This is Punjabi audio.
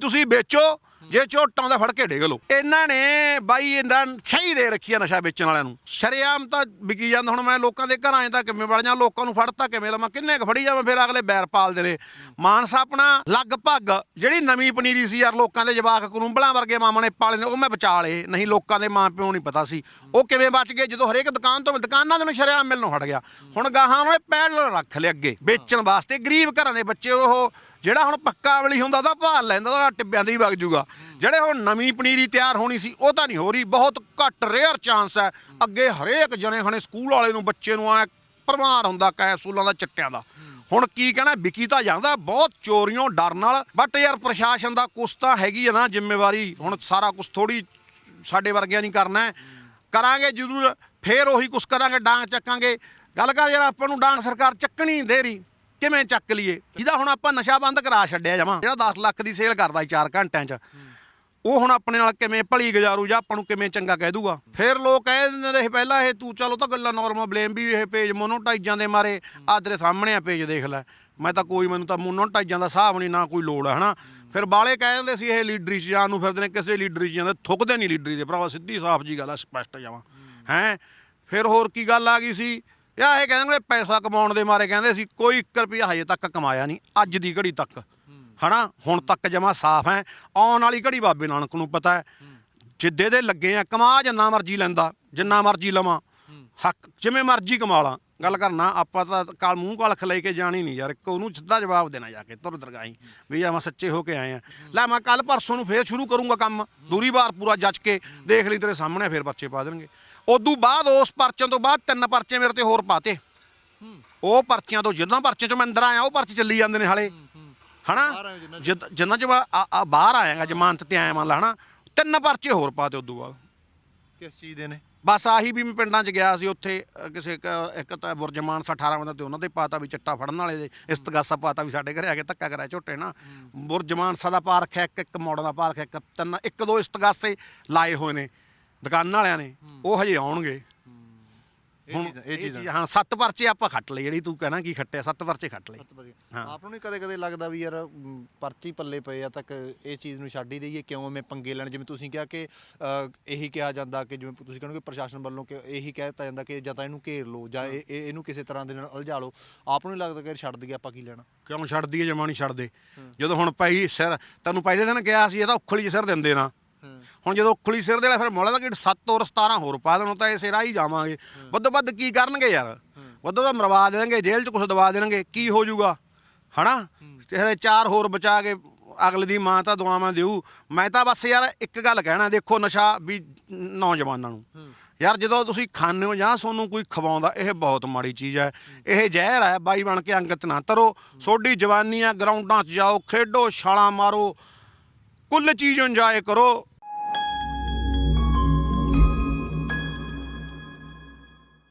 ਤੁਸੀਂ ਵੇਚੋ, ਜੇ ਝੋਟਾਂ ਦਾ ਫੜ ਕੇ ਡੇਗ ਲਓ। ਇਹਨਾਂ ਨੇ ਬਾਈ ਇਹਨਾਂ ਸਹੀ ਦੇ ਰੱਖੀ ਆ ਨਸ਼ਾ ਵੇਚਣ ਵਾਲਿਆਂ ਨੂੰ। ਸ਼ਰੇਆਮ ਤਾਂ ਵਿਕੀ ਜਾਂਦਾ, ਹੁਣ ਮੈਂ ਲੋਕਾਂ ਦੇ ਘਰਾਂ 'ਚ ਤਾਂ ਕਿਵੇਂ ਵੜ ਜਾ ਲੋਕਾਂ ਨੂੰ ਫੜਤਾ ਕਿਵੇਂ ਲਵਾਂ, ਕਿੰਨੇ ਕੁ ਫੜੀ ਜਾਵਾਂ, ਫਿਰ ਅਗਲੇ ਬੈਰ ਪਾਲਦੇ ਨੇ। ਮਾਨਸਾ ਆਪਣਾ ਲਗਭਗ ਜਿਹੜੀ ਨਵੀਂ ਪਨੀਰੀ ਸੀ ਯਾਰ, ਲੋਕਾਂ ਦੇ ਜਵਾਕ ਕਰੂੰਬਲਾਂ ਵਰਗੇ ਮਾਮਾ ਨੇ ਪਾਲੇ ਨੇ, ਉਹ ਮੈਂ ਬਚਾ ਲਏ, ਨਹੀਂ ਲੋਕਾਂ ਦੇ ਮਾਂ ਪਿਓ ਨਹੀਂ ਪਤਾ ਸੀ। ਉਹ ਕਿਵੇਂ ਬਚ ਗਏ, ਜਦੋਂ ਹਰੇਕ ਦੁਕਾਨ ਤੋਂ ਦੁਕਾਨਾਂ ਦੇ ਨੂੰ ਸ਼ਰੇਆਮ ਮਿਲਣੋਂ ਹਟ ਗਿਆ। ਹੁਣ ਗਾਹਾਂ ਉਹਨੇ ਪੈਡਲ ਰੱਖ ਲਏ ਅੱਗੇ, ਵੇਚਣ ਵਾਸਤੇ। ਗਰੀਬ ਘਰਾਂ ਦੇ ਬੱਚੇ, ਉਹ ਜਿਹੜਾ ਹੁਣ ਪੱਕਾ ਅਮਲੀ ਹੁੰਦਾ ਉਹਦਾ ਭਾਰ ਲੈਂਦਾ, ਉਹਦਾ ਟਿੱਬਿਆਂ ਦੇ ਹੀ ਵਗ ਜੂਗਾ। ਜਿਹੜੇ ਹੁਣ ਨਵੀਂ ਪਨੀਰੀ ਤਿਆਰ ਹੋਣੀ ਸੀ, ਉਹ ਤਾਂ ਨਹੀਂ ਹੋ ਰਹੀ। ਬਹੁਤ ਘੱਟ ਰੇਅਰ ਚਾਂਸ ਹੈ। ਅੱਗੇ ਹਰੇਕ ਜਣੇ ਹਣੇ ਸਕੂਲ ਵਾਲੇ ਨੂੰ, ਬੱਚੇ ਨੂੰ ਆ ਪਰਮਾਰ ਹੁੰਦਾ ਕੈਪਸੂਲਾਂ ਦਾ, ਚਿੱਟਿਆਂ ਦਾ। ਹੁਣ ਕੀ ਕਹਿਣਾ, ਵਿਕੀ ਤਾਂ ਜਾਂਦਾ, ਬਹੁਤ ਚੋਰੀਆਂ ਡਰ ਨਾਲ। ਬਟ ਯਾਰ ਪ੍ਰਸ਼ਾਸਨ ਦਾ ਕੁਛ ਤਾਂ ਹੈਗੀ ਹੈ ਨਾ, ਜ਼ਿੰਮੇਵਾਰੀ। ਹੁਣ ਸਾਰਾ ਕੁਝ ਥੋੜੀ ਸਾਡੇ ਵਰਗਿਆਂ ਨਹੀਂ ਕਰਨਾ ਕਰਾਂਗੇ ਜ਼ਰੂਰ, ਫੇਰ ਉਹੀ ਕੁਛ ਕਰਾਂਗੇ, ਡਾਂਗ ਚੱਕਾਂਗੇ। ਗੱਲ ਕਰ ਯਾਰ, ਆਪਾਂ ਨੂੰ ਡਾਂਗ ਸਰਕਾਰ ਚੱਕਣੀ ਦੇ ਰਹੀ। ਕਿਵੇਂ ਚੱਕ ਲਈਏ? ਜਿਹਦਾ ਹੁਣ ਆਪਾਂ ਨਸ਼ਾ ਬੰਦ ਕਰਾ ਛੱਡਿਆ ਜਮਾ ਜਿਹੜਾ 10 ਲੱਖ ਦੀ ਸੇਲ ਕਰਦਾ ਸੀ 4 ਘੰਟਿਆਂ 'ਚ ਉਹ ਹੁਣ ਆਪਣੇ ਨਾਲ ਕਿਵੇਂ ਭਲੀ ਗੁਜ਼ਾਰੂ ਜਾਂ ਆਪਾਂ ਨੂੰ ਕਿਵੇਂ ਚੰਗਾ ਕਹਿ ਦੂਗਾ? ਫਿਰ ਲੋਕ ਕਹਿ ਦਿੰਦੇ ਰਹੇ ਪਹਿਲਾਂ ਇਹ ਤੂੰ ਚਲੋ ਤਾਂ ਗੱਲਾਂ ਨਾਰਮਲ ਬਲੇਮ ਵੀ ਇਹ ਪੇਜ ਮੋਨੋਟਾਈਜ਼ਾਂ ਦੇ ਮਾਰੇ ਆ ਤੇਰੇ ਸਾਹਮਣੇ ਆ ਪੇਜ ਦੇਖ ਲੈ। ਮੈਂ ਤਾਂ ਕੋਈ ਮੈਨੂੰ ਤਾਂ ਮੋਨੋਟਾਈਜ਼ਾਂ ਦਾ ਹਿਸਾਬ ਨਹੀਂ ਨਾ ਕੋਈ ਲੋੜ ਹੈ ਹਨਾ? ਫਿਰ ਬਾਲੇ ਕਹਿ ਦਿੰਦੇ ਸੀ ਇਹ ਲੀਡਰੀ 'ਚ ਜਾਣ ਨੂੰ ਫਿਰਦੇ ਨੇ ਕਿਸੇ ਲੀਡਰੀ 'ਚ ਜਾਂਦੇ ਥੁੱਕਦੇ ਨਹੀਂ ਲੀਡਰੀ ਦੇ ਭਰਾਵਾ ਸਿੱਧੀ ਸਾਫ਼ ਜੀ ਗੱਲ ਆ ਸਪਸ਼ਟ ਜਾਵਾਂ। ਹੈ? ਫਿਰ ਹੋਰ ਕੀ ਗੱਲ ਆ ਗਈ ਸੀ? ਯਾ ਇਹ ਕਹਿੰਦੇ ਨੇ ਪੈਸਾ ਕਮਾਉਣ ਦੇ ਮਾਰੇ ਕਹਿੰਦੇ ਸੀ, ਕੋਈ 1 ਰੁਪਿਆ ਹਜੇ ਤੱਕ ਕਮਾਇਆ ਨਹੀਂ, ਅੱਜ ਦੀ ਘੜੀ ਤੱਕ। ਹਨਾ? ਹੁਣ ਤੱਕ ਜਮਾ ਸਾਫ਼ ਹੈ। ਆਉਣ ਵਾਲੀ ਘੜੀ ਬਾਬੇ ਨਾਨਕ ਨੂੰ ਪਤਾ ਹੈ। ਜਿੱਦੇ ਦੇ ਲੱਗੇ ਆ, ਕਮਾ ਜਿੰਨਾ ਮਰਜ਼ੀ ਲੈਂਦਾ, ਜਿੰਨਾ ਮਰਜ਼ੀ ਲਵਾਂ। ਹੱਕ, ਜਿਵੇਂ ਮਰਜ਼ੀ ਕਮਾ ਲਾਂ। ਗੱਲ ਕਰਨਾ, ਆਪਾਂ ਤਾਂ ਕਾਲ ਮੂੰਹ ਕਾਲਖ ਲੈ ਕੇ ਜਾਣੀ ਨਹੀਂ ਯਾਰ, ਇੱਕ ਉਹਨੂੰ ਸਿੱਧਾ ਜਵਾਬ ਦੇਣਾ ਜਾ ਕੇ ਤੁਰ ਦਰਗਾਈ ਵੀ ਆ ਮੈਂ ਸੱਚੇ ਹੋ ਕੇ ਆਏ ਆ। ਲੈ ਮੈਂ ਕੱਲ ਪਰਸੋਂ ਨੂੰ ਫੇਰ ਸ਼ੁਰੂ ਕਰੂੰਗਾ ਕੰਮ, ਦੂਰੀ ਵਾਰ ਪੂਰਾ ਜੱਜ ਕੇ, ਦੇਖ ਲਈ ਤੇਰੇ ਸਾਹਮਣੇ, ਫੇਰ ਪਰਚੇ ਪਾ ਦੇਣਗੇ। ਉਦੋਂ ਬਾਅਦ ਉਸ ਪਰਚਿਆਂ ਤੋਂ ਬਾਅਦ ਤਿੰਨ ਪਰਚੇ ਮੇਰੇ ਤੇ ਹੋਰ ਪਾਤੇ। ਉਹ ਪਰਚੀਆਂ ਤੋਂ ਜਿੰਨਾ ਪਰਚੇ ਚੋਂ ਮੈਂ ਅੰਦਰ ਆਇਆ ਉਹ ਪਰਚੇ ਚੱਲੀ ਜਾਂਦੇ ਨੇ ਹਾਲੇ। ਹਨਾ? ਜਿੰਨਾ ਚ ਬਾਹਰ ਆਇਆਗਾ ਜ਼ਮਾਨਤ ਤੇ ਆਇਆ ਮੰਨ ਲਾ ਹਨਾ? ਤਿੰਨ ਪਰਚੇ ਹੋਰ ਪਾਤੇ ਉਦੋਂ ਬਾਅਦ। ਕਿਸ ਚੀਜ਼ ਦੇ ਨੇ? ਬਸ ਆਹੀ ਵੀ ਮੈਂ ਪਿੰਡਾਂ 'ਚ ਗਿਆ ਸੀ ਉੱਥੇ ਕਿਸੇ ਇੱਕ ਤਾਂ ਬੁਰਜਮਾਨ 18 ਬੰਦਾ ਤੇ ਉਹਨਾਂ ਦੇ ਪਾਤਾ ਵੀ ਚੱਟਾ ਫੜਨ ਵਾਲੇ ਦੇ ਇਸਤਗਾਸਾ ਪਾਤਾ ਵੀ ਸਾਡੇ ਘਰੇ ਆ ਕੇ ਧੱਕਾ ਕਰਾਇਆ ਝੋਟੇ ਨਾ ਬੁਰਜਮਾਨ ਸਦਾ ਪਾਰਕ ਹੈ ਇੱਕ ਇੱਕ ਮੋੜਾਂ ਦਾ ਪਾਰਕ ਹੈ ਇੱਕ ਤਿੰਨ ਇੱਕ ਦੋ ਇਸਤਗਾਸੇ ਲਾਏ ਹੋਏ ਨੇ। ਦੁਕਾਨਾਂ ਵਾਲਿਆਂ ਨੇ ਉਹ ਹਜੇ ਆਉਣਗੇ। ਇਹ ਹੁਣ ਇਹ ਚੀਜ਼ਾਂ। ਹਾਂ ਸੱਤ ਪਰਚੇ ਆਪਾਂ ਖੱਟ ਲਏ ਜਿਹੜੀ ਤੂੰ ਕਹਿਣਾ ਕੀ ਖੱਟਿਆ ਸੱਤ ਪਰਚੇ ਖੱਟ ਲਏ। ਹਾਂ। ਆਪ ਨੂੰ ਨਹੀਂ ਕਦੇ ਕਦੇ ਲੱਗਦਾ ਵੀ ਯਾਰ ਪਰਚੀ ਪੱਲੇ ਪਏ ਆ ਤੱਕ ਇਹ ਚੀਜ਼ ਨੂੰ ਛੱਡ ਹੀ ਦਈਏ ਕਿਉਂ ਐਵੇਂ ਪੰਗੇ ਲੈਣ? ਜਿਵੇਂ ਤੁਸੀਂ ਕਿਹਾ ਕਿ ਇਹੀ ਕਿਹਾ ਜਾਂਦਾ ਕਿ ਜਿਵੇਂ ਤੁਸੀਂ ਕਹਿੰਦੇ ਪ੍ਰਸ਼ਾਸਨ ਵੱਲੋਂ ਕਿ ਇਹੀ ਕਹਿ ਦਿੱਤਾ ਜਾਂਦਾ ਕਿ ਜਾਂ ਤਾਂ ਇਹਨੂੰ ਘੇਰ ਲਓ ਜਾਂ ਇਹ ਇਹ- ਇਹਨੂੰ ਕਿਸੇ ਤਰ੍ਹਾਂ ਦੇ ਨਾਲ ਉਲਝਾ ਲਓ। ਆਪ ਨੂੰ ਨਹੀਂ ਲੱਗਦਾ ਕਿ ਛੱਡ ਦਈਏ ਆਪਾਂ ਕੀ ਲੈਣਾ? ਕਿਉਂ ਛੱਡਦੀ ਹੈ ਜਮਾ ਨਹੀਂ ਛੱਡਦੇ? ਜਦੋਂ ਹੁਣ ਪਈ ਸਿਰ ਤੈਨੂੰ ਪਹਿਲੇ ਦਿਨ ਕਿਹਾ ਸੀ ਇਹ ਤਾਂ ਉਖਲੀ ਸਿਰ ਦਿੰਦੇ ਨਾ। ਹੁਣ ਜਦੋਂ ਉਖਲੀ ਸਿਰ ਦੇ ਲੈ ਫਿਰ ਮੁੱਲ ਦਾ ਕਿ? 7 ਔਰ 17 ਹੋਰ ਪਾ ਦੇਣ ਤਾਂ ਇਸੇ ਰਾਹ ਹੀ। ਜਾਵਾਂਗੇ ਵੱਧੋ ਵੱਧ ਕੀ ਕਰਨਗੇ ਯਾਰ? ਵੱਧੋ ਵੱਧ ਮਰਵਾ ਦੇਣਗੇ ਜੇਲ੍ਹ 'ਚ ਕੁਝ ਦਵਾ ਦੇਣਗੇ ਕੀ ਹੋ ਜਾਊਗਾ? ਹਨਾ? ਤੇ ਚਾਰ ਹੋਰ ਬਚਾ ਕੇ ਅਗਲੇ ਦੀ ਮਾਂ ਤਾਂ ਦੁਆਵਾਂ ਦੇਊ। ਮੈਂ ਤਾਂ ਬਸ ਯਾਰ ਇੱਕ ਗੱਲ ਕਹਿਣਾ ਦੇਖੋ ਨਸ਼ਾ ਵੀ ਨੌਜਵਾਨਾਂ ਨੂੰ। ਯਾਰ ਜਦੋਂ ਤੁਸੀਂ ਖਾਂਦੇ ਹੋ ਜਾਂ ਤੁਹਾਨੂੰ ਕੋਈ ਖਵਾਉਂਦਾ ਇਹ ਬਹੁਤ ਮਾੜੀ ਚੀਜ਼ ਹੈ। ਇਹ ਜ਼ਹਿਰ ਹੈ ਬਾਈ ਬਣ ਕੇ ਅੰਗਤ ਨਾ ਤਰੋ। ਸੋਡੀ ਜਵਾਨੀ ਆ ਗਰਾਊਂਡਾਂ 'ਚ ਜਾਓ ਖੇਡੋ ਛਾਲਾਂ ਮਾਰੋ। ਕੁੱਲ ਚੀਜ਼ ਇੰਜੋਏ ਕਰੋ।